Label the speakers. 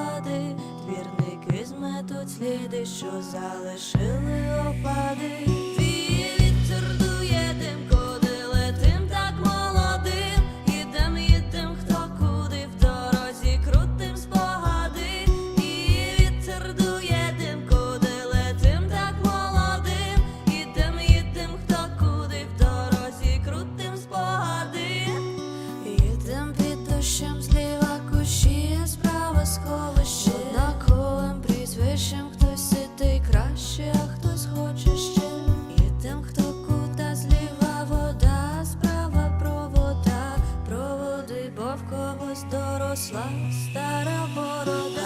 Speaker 1: спогади, двірники зметуть сліди, що залишили опади. дітей краще, а хтось хоче ще. І тим, хто кута зліва вода, справа провода, проводи, бо в когось доросла стара борода.